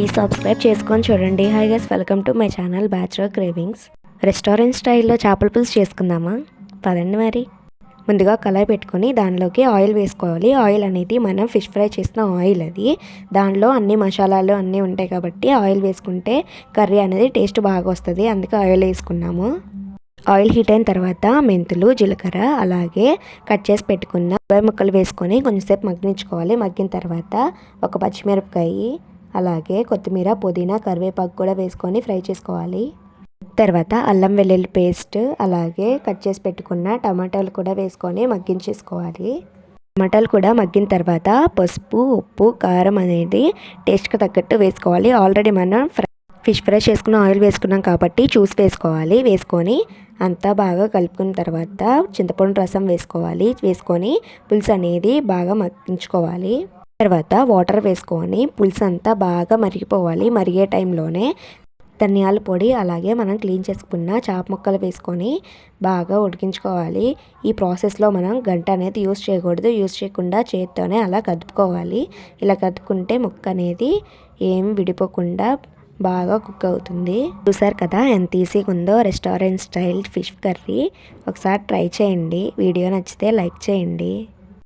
Please subscribe చేసుకొని చూడండి. Hi guys welcome to my channel bachelor cravings restaurant స్టైల్లో చేపల పులుసు చేసుకుందామా? పదండి మరి. ముందుగా కలర్ పెట్టుకొని దానిలోకి ఆయిల్ వేసుకోవాలి. ఆయిల్ అనేది మనం ఫిష్ ఫ్రై చేసిన ఆయిల్ అది. దానిలో అన్ని మసాలాలు అన్నీ ఉంటాయి కాబట్టి ఆయిల్ వేసుకుంటే కర్రీ అనేది టేస్ట్ బాగా వస్తుంది. అందుకే ఆయిల్ వేసుకున్నాము. ఆయిల్ హీట్ అయిన తర్వాత మెంతులు జీలకర్ర అలాగే కట్ చేసి పెట్టుకున్న కొబ్బరి ముక్కలు వేసుకొని కొంచెంసేపు మగ్గించుకోవాలి. మగ్గిన తర్వాత ఒక పచ్చిమిరపకాయ అలాగే కొత్తిమీర పుదీనా కరివేపాకు కూడా వేసుకొని ఫ్రై చేసుకోవాలి. తర్వాత అల్లం వెల్లుల్లి పేస్ట్ అలాగే కట్ చేసి పెట్టుకున్న టమాటాలు కూడా వేసుకొని మగ్గించేసుకోవాలి. టమాటాలు కూడా మగ్గిన తర్వాత పసుపు ఉప్పు కారం అనేది టేస్ట్కి తగ్గట్టు వేసుకోవాలి. ఆల్రెడీ మనం ఫిష్ ఫ్రై చేసుకున్న ఆయిల్ వేసుకున్నాం కాబట్టి చూసి వేసుకోవాలి. వేసుకొని అంతా బాగా కలుపుకున్న తర్వాత చింతపండు రసం వేసుకోవాలి. వేసుకొని పులుసు అనేది బాగా మగ్గించుకోవాలి. తర్వాత వాటర్ వేసుకొని పులుసు అంతా బాగా మరిగిపోవాలి. మరిగే టైంలోనే ధనియాల పొడి అలాగే మనం క్లీన్ చేసుకున్న చాప ముక్కలు వేసుకొని బాగా ఉడికించుకోవాలి. ఈ ప్రాసెస్లో మనం గంట అనేది యూస్ చేయకూడదు. యూస్ చేయకుండా చేత్తోనే అలా కదుపుకోవాలి. ఇలా కదుపుకుంటే ముక్క అనేది ఏం విడిపోకుండా బాగా కుక్ అవుతుంది. చూసారు కదా ఎంత ఈజీగా ఉందో రెస్టారెంట్ స్టైల్ ఫిష్ కర్రీ ఒకసారి ట్రై చేయండి. వీడియో నచ్చితే లైక్ చేయండి.